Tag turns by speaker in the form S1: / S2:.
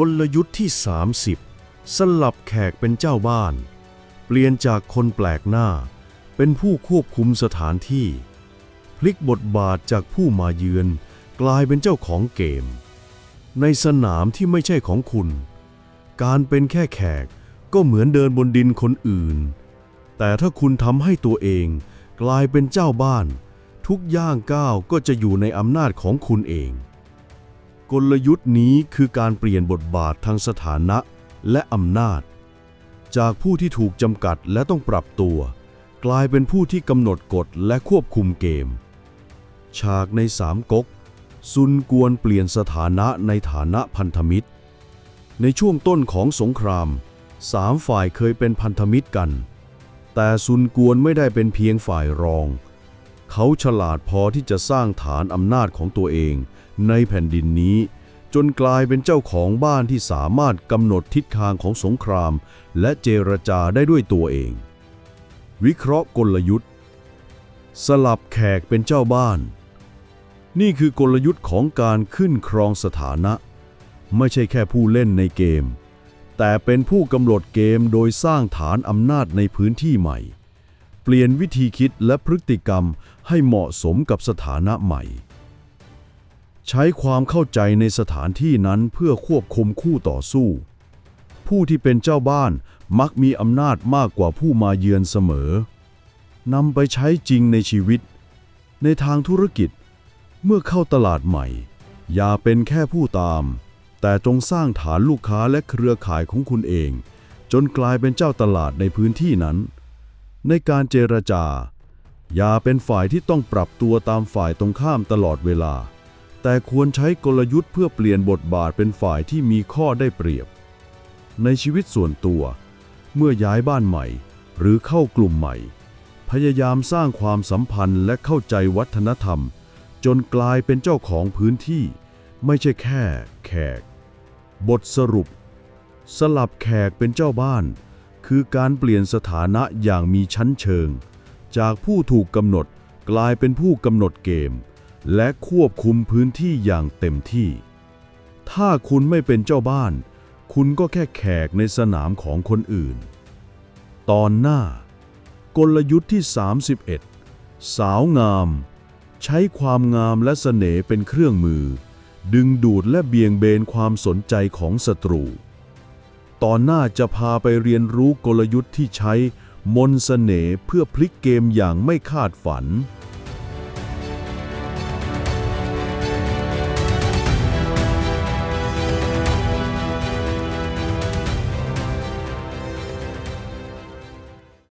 S1: กลยุทธ์ที่ 30 สลับแขกเป็นเจ้าบ้าน เปลี่ยนจากคนแปลกหน้า เป็นผู้ควบคุมสถานที่ พลิกบทบาทจากผู้มาเยือน กลายเป็นเจ้าของเกม ในสนามที่ไม่ใช่ของคุณ การเป็นแค่แขกก็เหมือนเดินบนดินคนอื่น แต่ถ้าคุณทำให้ตัวเองกลายเป็นเจ้าบ้าน ทุกย่างก้าวก็จะอยู่ในอำนาจของคุณเอง กลยุทธ์นี้คือการเปลี่ยนบทบาททางสถานะและอำนาจ จากผู้ที่ถูกจำกัดและต้องปรับตัว กลายเป็นผู้ที่กำหนดกฎและควบคุมเกม ฉากในสามก๊กซุนกวนเปลี่ยนสถานะในฐานะพันธมิตร ในช่วงต้นของสงครามสามฝ่ายเคยเป็นพันธมิตรกัน แต่ซุนกวนไม่ได้เป็นเพียงฝ่ายรอง เขาฉลาดพอที่จะสร้างฐานอำนาจของตัวเอง ในแผ่นดินนี้ จนกลายเป็นเจ้าของบ้านที่สามารถกำหนดทิศทางของสงคราม และเจรจาได้ด้วยตัวเอง วิเคราะห์กลยุทธ์ สลับแขกเป็นเจ้าบ้าน นี่คือกลยุทธ์ของการขึ้นครองสถานะ ไม่ใช่แค่ผู้เล่นในเกม แต่เป็นผู้กำหนดเกมโดยสร้างฐานอำนาจในพื้นที่ใหม่ เปลี่ยนวิธีคิดและพฤติกรรมให้เหมาะสมกับสถานะใหม่ ใช้ความเข้าใจในสถานที่นั้นเพื่อควบคุมคู่ต่อสู้ ผู้ที่เป็นเจ้าบ้านมักมีอำนาจมากกว่าผู้มาเยือนเสมอนำไปใช้จริงในชีวิต ในทางธุรกิจ เมื่อเข้าตลาดใหม่ อย่าเป็นแค่ผู้ตาม แต่จงสร้างฐานลูกค้าและเครือข่ายของคุณเอง จนกลายเป็นเจ้าตลาดในพื้นที่นั้น ในการเจรจา อย่าเป็นฝ่ายที่ต้องปรับตัวตามฝ่ายตรงข้ามตลอดเวลา แต่ควรใช้กลยุทธ์เพื่อเปลี่ยนบทบาทเป็นฝ่ายที่มีข้อได้เปรียบ ในชีวิตส่วนตัว เมื่อย้ายบ้านใหม่ หรือเข้ากลุ่มใหม่ พยายามสร้างความสัมพันธ์และเข้าใจวัฒนธรรม จนกลายเป็นเจ้าของพื้นที่ ไม่ใช่แค่ แขก บทสรุป สลับแขกเป็นเจ้าบ้าน คือการเปลี่ยนสถานะอย่างมีชั้นเชิง จากผู้ถูกกำหนดกลายเป็นผู้กำหนดเกม และควบคุมพื้นที่อย่างเต็มที่ ถ้าคุณไม่เป็นเจ้าบ้าน คุณก็แค่แขกในสนามของคนอื่น ตอนหน้า กลยุทธ์ที่ 31 สาวงาม ใช้ความงามและเสน่ห์เป็นเครื่องมือ ดึงดูดและเบี่ยงเบนความสนใจของศัตรู ตอนหน้าจะพาไปเรียนรู้กลยุทธ์ที่ใช้มนเสน่ห์เพื่อพลิกเกมอย่างไม่คาดฝัน